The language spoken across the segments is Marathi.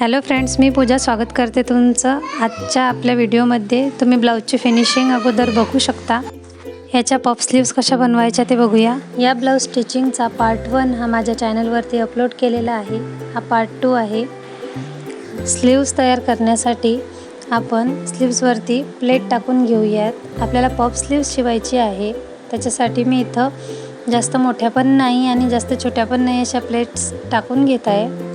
हॅलो फ्रेंड्स मी पूजा स्वागत करते तुमचं. आजच्या आपल्या व्हिडिओमध्ये तुम्ही ब्लाऊजची फिनिशिंग अगोदर बघू शकता. ह्याच्या पफ स्लीव्स कशा बनवायच्या ते बघूया. या ब्लाऊज स्टिचिंगचा पार्ट वन हा माझ्या चॅनलवरती अपलोड केलेला आहे. हा पार्ट टू आहे. स्लीव्स तयार करण्यासाठी आपण स्लीव्सवरती प्लेट टाकून घेऊयात. आपल्याला पफ स्लीव्स शिवायची आहे. त्याच्यासाठी मी इथं जास्त मोठ्या पण नाही आणि जास्त छोट्या पण नाही अशा प्लेट्स टाकून घेत आहे.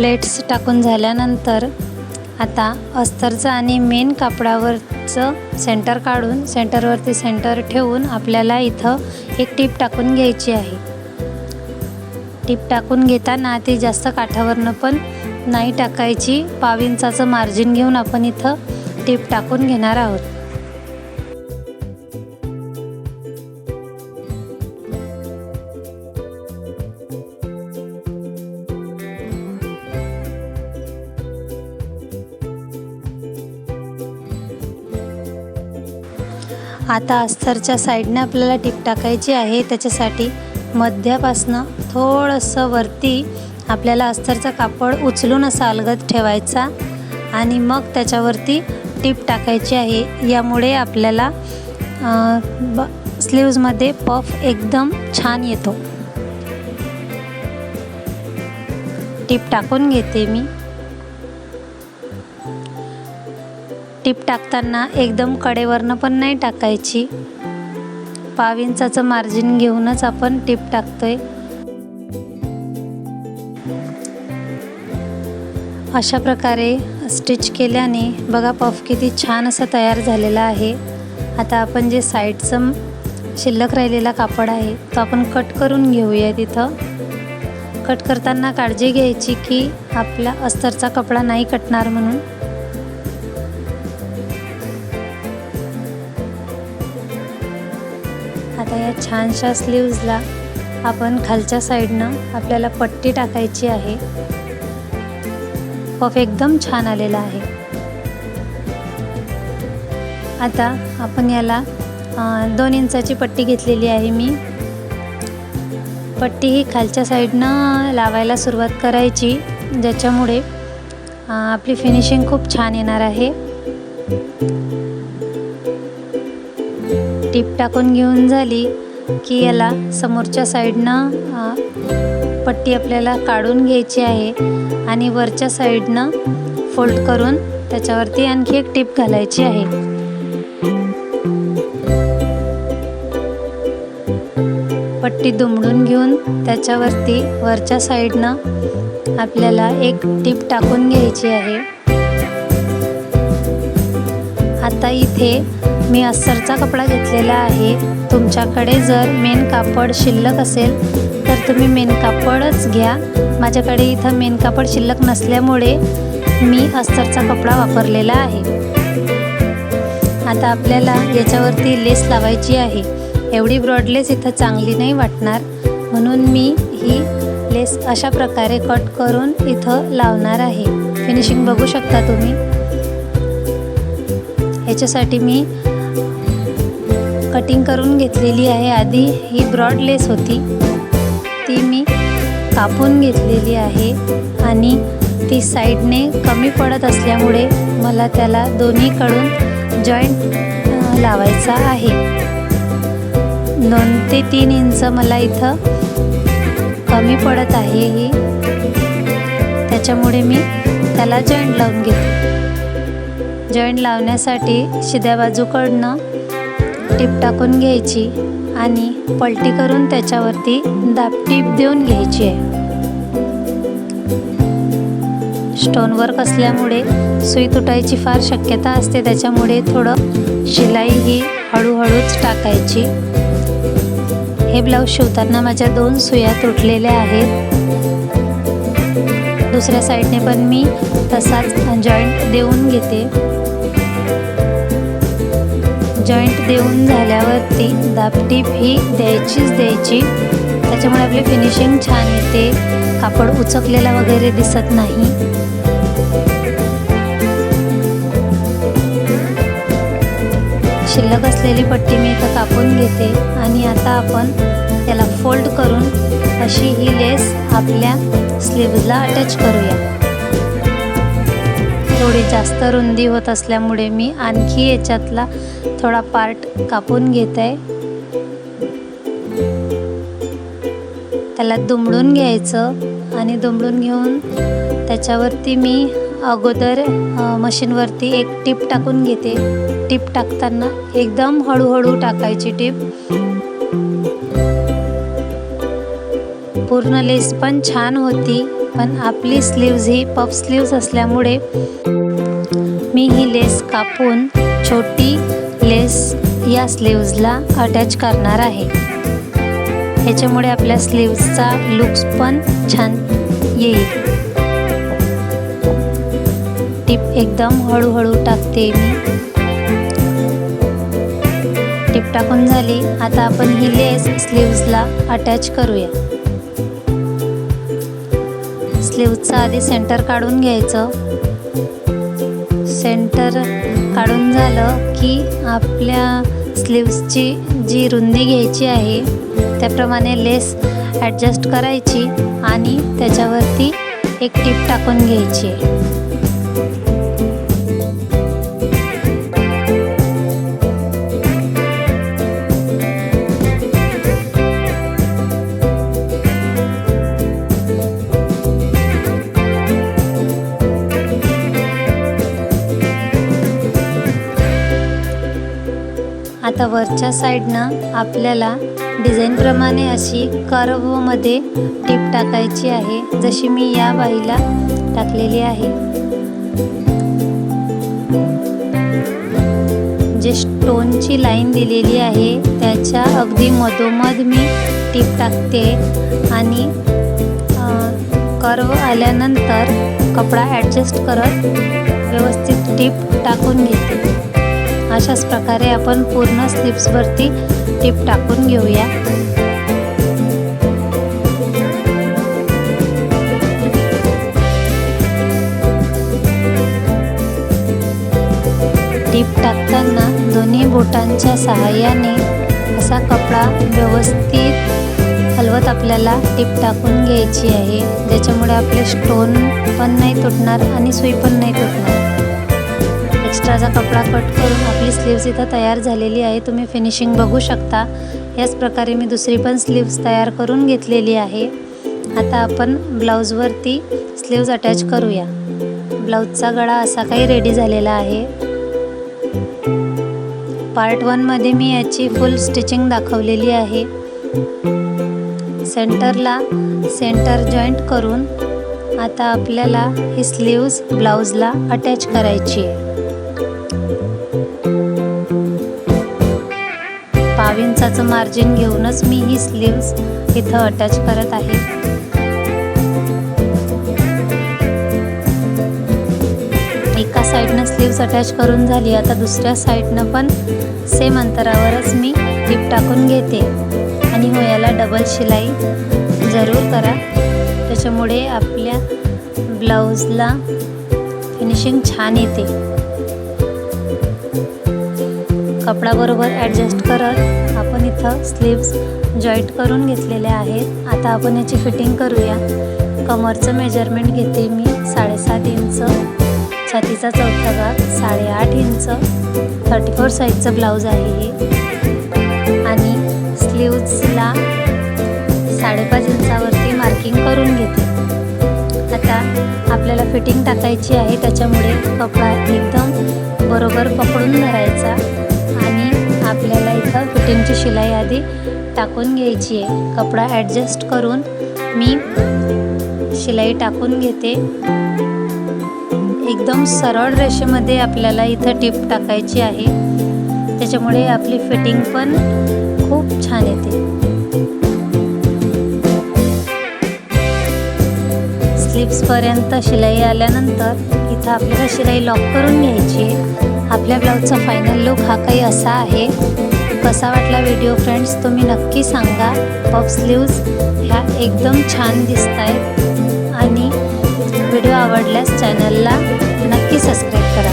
प्लेट्स टाकून झाल्यानंतर आता अस्तरचं आणि मेन कापडावरचं सेंटर काढून सेंटरवरती सेंटर ठेवून आपल्याला इथं एक टीप टाकून घ्यायची आहे. टीप टाकून घेताना ती जास्त काठावरनं पण नाही टाकायची. पाव इंचाचं मार्जिन घेऊन आपण इथं टीप टाकून घेणार आहोत. आता अस्तरच्या साईडने आपल्याला टीप टाकायची आहे. त्याच्यासाठी मध्यापासनं थोडंसं वरती आपल्याला अस्तरचं कापड उचलून असं अलगत ठेवायचा आणि मग त्याच्यावरती टीप टाकायची आहे. यामुळे आपल्याला ब स्लीव्जमध्ये पफ एकदम छान येतो. टीप टाकून घेते मी. टीप टाकताना एकदम कडेवरनं पण नाही टाकायची. पाव इंचाचं मार्जिन घेऊनच आपण टीप टाकतोय. अशा प्रकारे स्टिच केल्याने बघा पफ किती छान असं तयार झालेला आहे. आता आपण जे साईडचं शिल्लक राहिलेला कापड आहे तो आपण कट करून घेऊया तिथं. कट करताना काळजी घ्यायची की आपला अस्तरचा कपडा नाही कटणार म्हणून. आता या छानशा स्लीव्जला आपण खालच्या साईडनं आपल्याला पट्टी टाकायची आहे. पफ एकदम छान आलेला आहे. आता आपण याला दोन इंचाची पट्टी घेतलेली आहे मी. पट्टी ही खालच्या साईडनं लावायला सुरुवात करायची ज्याच्यामुळे आपली फिनिशिंग खूप छान येणार आहे. टीप टाकून घेऊन झाली की याला समोरच्या साईडनं पट्टी आपल्याला काढून घ्यायची आहे आणि वरच्या साईडनं फोल्ड करून त्याच्यावरती आणखी एक टीप घालायची आहे. पट्टी दुमडून घेऊन त्याच्यावरती वरच्या साईडनं आपल्याला एक टीप टाकून घ्यायची आहे. आता इथे मी अस्तरचा कपडा घेतलेला आहे. तुमच्याकडे जर मेन कापड शिल्लक असेल तर तुम्ही मेन कापडच घ्या. माझ्याकडे इथं मेन कापड शिल्लक नसल्यामुळे मी अस्तरचा कपडा वापरलेला आहे. आता आपल्याला याच्यावरती लेस लावायची आहे. एवढी ब्रॉडलेस इथं चांगली नाही वाटणार. म्हणून मी ही लेस अशा प्रकारे कट करून इथं लावणार आहे. फिनिशिंग बघू शकता तुम्ही. याच्यासाठी मी कटिंग करून घेतलेली आहे. आधी ही ब्रॉड लेस होती. ती मी कापून घेतलेली आहे आणि ती साईडने कमी पडत असल्यामुळे मला त्याला दोन्हीकडून जॉईंट लावायचा आहे. दोन ते तीन इंच मला इथं कमी पडत आहे ही. त्याच्यामुळे मी त्याला जॉईंट लावून घेते. जॉईंट लावण्यासाठी शिद्या बाजूकडनं टीप टाकून घ्यायची आणि पलटी करून त्याच्यावरती दाब टीप देऊन घ्यायची आहे. स्टोनवर्क असल्यामुळे सुई तुटायची फार शक्यता असते त्याच्यामुळे थोडं शिलाई ही हळूहळूच टाकायची. हे ब्लाऊज शिवताना माझ्या दोन सुया तुटलेल्या आहेत. दुसऱ्या साईडने पण मी तसाच जॉईंट देऊन घेते. जॉईंट देऊन झाल्यावरती दापटीप ही द्यायचीच द्यायची. त्याच्यामुळे आपली फिनिशिंग छान येते. कापड उचकलेला वगैरे दिसत नाही. शिल्लक असलेली पट्टी मी इथं कापून घेते. आणि आता आपण त्याला फोल्ड करून अशी ही लेस आपल्या स्लीव्जला अटॅच करूया. थोडी जास्त रुंदी होत असल्यामुळे मी आणखी याच्यातला थोडा पार्ट कापून घेत. आहे त्याला दुमडून घ्यायचं आणि दुमडून घेऊन त्याच्यावरती मी अगोदर मशीनवरती एक टीप टाकून घेते. टीप टाकताना एकदम हळूहळू टाकायची टीप. पूर्ण लेस पण छान होती. पण आपली स्लीव्ज ही पफ स्लीव्ज असल्यामुळे मी ही लेस कापून छोटी लेस या स्लीव्जला अटॅच करणार आहे. ह्याच्यामुळे आपल्या स्लीव्जचा लुक्स पण छान येईल. टिप एकदम हळूहळू टाकते मी. टिप टाकून झाली. आता आपण ही लेस स्लीव्जला अटॅच करूया. स्लीवचं आधी सेंटर काढून घ्यायचं. सेंटर काढून झालं की आपल्या स्लीव्सची जी रुंदी घ्यायची आहे त्याप्रमाणे लेस ॲडजस्ट करायची आणि त्याच्यावरती एक टीप टाकून घ्यायची वरच्या साईडनं आपल्याला डिझाईनप्रमाणे अशी कर्वमध्ये टीप टाकायची आहे. जशी मी या बाईला टाकलेली आहे. जे स्टोनची लाईन दिलेली आहे त्याच्या अगदी मधोमध मी टीप टाकते. आणि कर्व आल्यानंतर कपडा ॲडजस्ट करत व्यवस्थित टीप टाकून घेते. अशाच प्रकारे आपण पूर्ण स्लिप्सवरती टिप टाकून घेऊया. टीप टाकताना दोन्ही बोटांच्या सहाय्याने असा कपडा व्यवस्थित हलवत आपल्याला टीप टाकून घ्यायची आहे. ज्याच्यामुळे आपले स्टोन पण नाही तुटणार आणि सुई पण नाही तुटणार. एक्स्ट्राचा कपडा कट करून आपली स्लीव्ज इथं तयार झालेली आहे. तुम्ही फिनिशिंग बघू शकता. याच प्रकारे मी दुसरी पण स्लीव्ज तयार करून घेतलेली आहे. आता आपण ब्लाऊजवरती स्लीव्ज अटॅच करूया. ब्लाऊजचा गळा असा काही रेडी झालेला आहे. पार्ट वनमध्ये मी याची फुल स्टिचिंग दाखवलेली आहे. सेंटरला सेंटर जॉईंट करून आता आपल्याला ही स्लीव्ज ब्लाऊजला अटॅच करायची आहे. पाव इंचाचं मार्जिन घेऊनच मी ही स्लीव्स इथं अटॅच करत आहे. एका साईडनं स्लीव्स अटॅच करून झाली आता दुसऱ्या साईडनं पण सेम अंतरावरच मी टिप टाकून घेते. आणि हो याला डबल शिलाई जरूर करा. त्याच्यामुळे आपल्या ब्लाऊजला फिनिशिंग छान येते. कपडाबरोबर ॲडजस्ट करत आपण इथं स्लीव्स जॉईंट करून घेतलेल्या आहेत. आता आपण याची फिटिंग करूया. कमरचं मेजरमेंट घेते मी. साडेसात इंच छातीचा चौथा भाग साडेआठ इंच थर्टी फोर साईजचं ब्लाऊज आहे हे. आणि स्लीव्जला साडेपाच इंचावरती मार्किंग करून घेते. आता आपल्याला फिटिंग टाकायची आहे. त्याच्यामुळे कपडा एकदम बरोबर पकडून धरायचा. फिटिंगची शिलाई आधी टाकून घ्यायची आहे. कपडा ॲडजस्ट करून मी शिलाई टाकून घेते. एकदम सरळ रेषेमध्ये आपल्याला इथं टिप टाकायची आहे. त्याच्यामुळे आपली फिटिंग पण खूप छान येते. स्लिप्सपर्यंत शिलाई आल्यानंतर इथं आपल्याला शिलाई लॉक करून घ्यायची आहे. आपल्या ब्लाऊजचा फायनल लुक हा काही असा आहे. कसा वाटला व्हिडिओ फ्रेंड्स तुम्ही नक्की सांगा. पफ स्लीव्ज ह्या एकदम छान दिसत आहेत आणि व्हिडिओ आवडल्यास चॅनलला नक्की सबस्क्राईब करा.